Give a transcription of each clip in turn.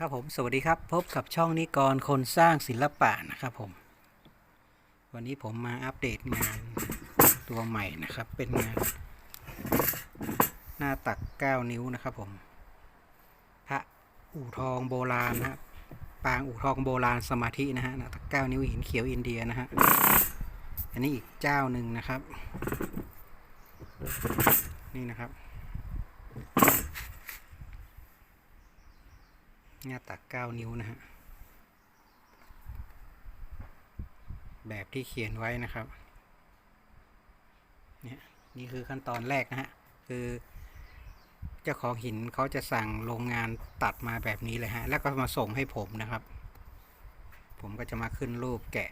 ครับผมสวัสดีครับพบกับช่องนิกรคนสร้างศิลปะนะครับผม วันนี้ผมมาอัปเดตงานตัวใหม่นะครับ เป็นงาน หน้าตัก 9 นิ้วนะครับผม พระอู่ทองโบราณนะฮะปางอู่ทองโบราณสมาธินะฮะหน้าตัก 9 นิ้วหินเขียวอินเดียนะฮะอันนี้อีกเจ้าหนึ่งนะครับ นี่นะครับ หน้าตัก 9 นิ้วนะฮะ แบบที่เขียนไว้นะครับ เนี่ยนี่คือขั้นตอนแรกนะฮะ คือเจ้าของหินเขาจะสั่งโรงงานตัดมาแบบนี้เลยฮะ แล้วก็มาส่งให้ผมนะครับ ผมก็จะมาขึ้นรูปแกะ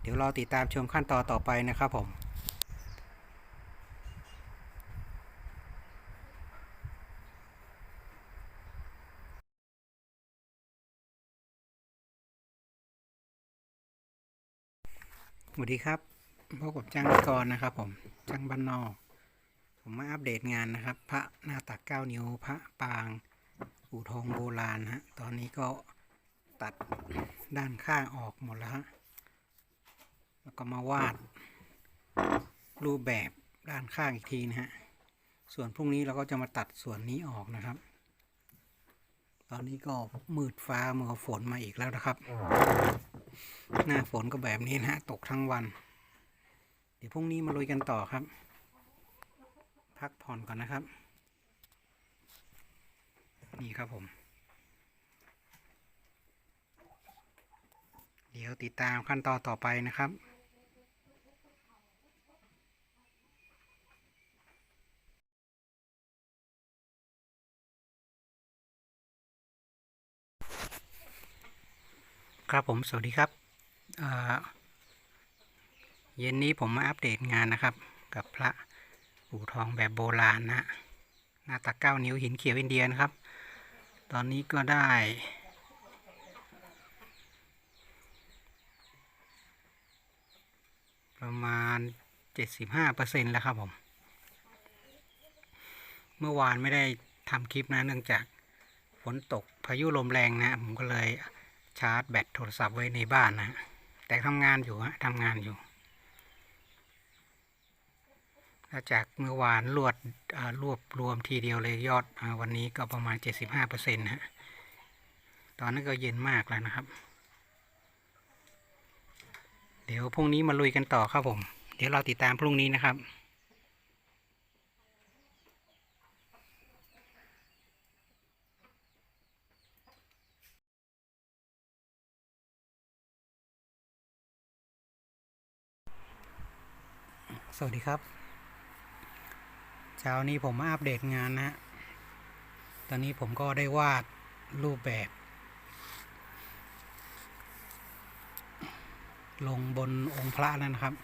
เดี๋ยวรอติดตามชมขั้นตอนต่อไปนะครับผม สวัสดีครับพบกับจ้างกรนะครับ ผมจ้างบ้านนอก ผมมาอัปเดตงานนะครับ พระหน้าตัก9นิ้ว พระปางอู่ทองโบราณฮะตอนนี้ก็ตัดด้านข้างออกหมดแล้วฮะแล้วก็มาวาด รูปแบบด้านข้างอีกทีนะฮะส่วนพรุ่งนี้เราก็จะมาตัดส่วนนี้ออกนะครับ ตอนนี้ก็มืดฟ้าเมื่อฝนมาอีกแล้วนะครับ หน้าฝนก็แบบนี้นะฮะตกทั้งวัน เดี๋ยวพรุ่งนี้มาลุยกันต่อครับ พักผ่อนก่อนนะครับ นี่ครับผม เดี๋ยวติดตามขั้นตอนต่อไปนะครับ ครับผมสวัสดีครับเย็นนี้ผมมาอัปเดตงานนะครับ กับพระอู่ทองแบบโบราณนะฮะหน้าตักเก้านิ้วหินเขียวอินเดียนะครับ ตอนนี้ก็ได้ประมาณ 75%แล้วครับผม เมื่อวานไม่ได้ทำคลิปนะเนื่องจากฝนตกพายุลมแรงนะ ผมก็เลย ชาร์จแบตโทรศัพท์ไว้ในบ้านนะแต่ทำงานอยู่ฮะทำงานอยู่แล้วจากเมื่อวานรวดรวบรวมทีเดียวเลยยอดอวันนี้ก็ประมาณ 75%นะฮะตอนนั้นก็เย็นมากแล้วนะครับ เดี๋ยวพรุ่งนี้มาลุยกันต่อครับผม เดี๋ยวเราติดตามพรุ่งนี้นะครับ สวัสดีครับ เช้านี้ผมมาอัปเดตงานนะฮะ ตอนนี้ผมก็ได้วาดรูปแบบ ลงบนองค์พระแล้วนะครับ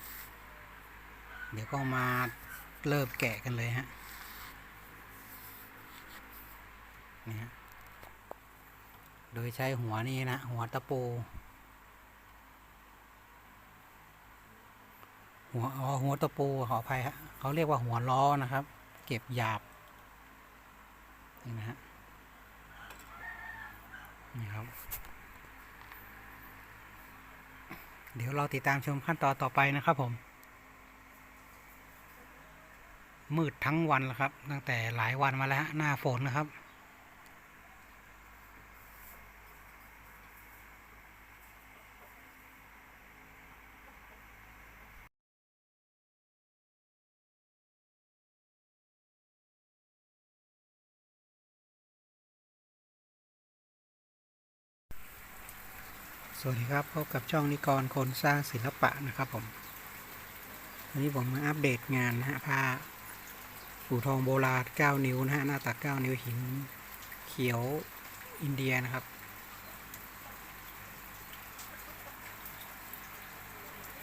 เดี๋ยวก็มาเริ่มแกะกันเลยฮะ นี่ฮะ โดยใช้หัวนี่นะ หัวตะปู หัวอ๋อหัวตะปูขออภัยฮะเขาเรียกว่าหัวล้อนะครับ เก็บหยาบนี่นะฮะนี่ครับ เดี๋ยวเราติดตามชมขั้นตอนต่อไปนะครับผม มืดทั้งวันแล้วครับ ตั้งแต่หลายวันมาแล้วฮะหน้าฝนนะครับ สวัสดีครับพบกับช่องนิกรคนสร้างศิลปะนะครับผมวันนี้ผมมาอัปเดตงานนะฮะผ้าปูทองโบราณ 9 นิ้วนะฮะหน้าตัก 9 นิ้วหินเขียวอินเดียนะครับ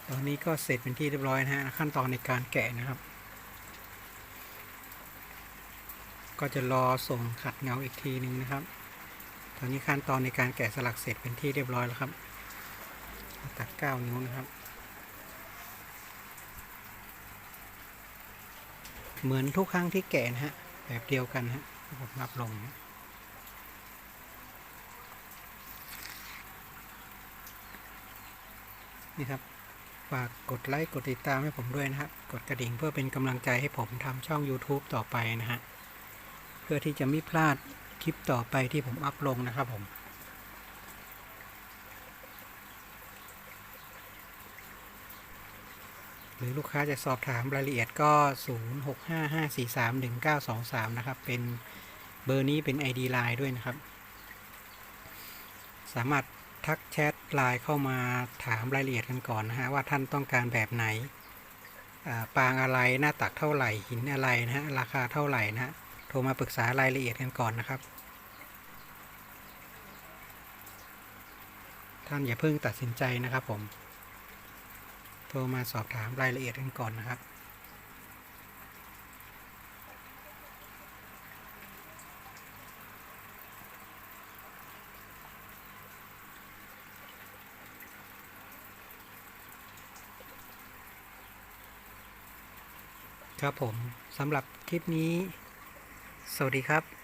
ตอนนี้ก็เสร็จเป็นที่เรียบร้อยนะฮะขั้นตอนในการแกะนะครับ ก็จะรอส่งขัดเงาอีกทีหนึ่งนะครับตอนนี้ขั้นตอนในการแกะสลักเสร็จเป็นที่เรียบร้อยแล้วครับ ตัดเก้านิ้วนะครับ เหมือนทุกครั้งที่แกะนะฮะ แบบเดียวกันฮะผมรับลงนะนี่ครับ ฝากกดไลค์ กดติดตามให้ผมด้วยนะครับ กดกระดิ่งเพื่อเป็นกำลังใจให้ผมทำช่อง YouTube ต่อไปนะฮะ เพื่อที่จะไม่พลาดคลิปต่อไปที่ผมอัพลงนะครับผม หรือลูกค้าจะสอบถามรายละเอียดก็ 0655431923 นะครับ เป็นเบอร์นี้เป็น ID Line ด้วยนะครับ สามารถทักแชทไลน์เข้ามาถามรายละเอียดกันก่อนนะฮะว่าท่านต้องการแบบไหนปางอะไรหน้าตักเท่าไหร่ หินอะไรนะฮะราคาเท่าไหร่นะฮะโทรมาปรึกษารายละเอียดกันก่อนนะครับ ท่านอย่าเพิ่งตัดสินใจนะครับผม โทรมาสอบถามรายละเอียดกันก่อนนะครับครับผมสำหรับคลิปนี้ สวัสดีครับ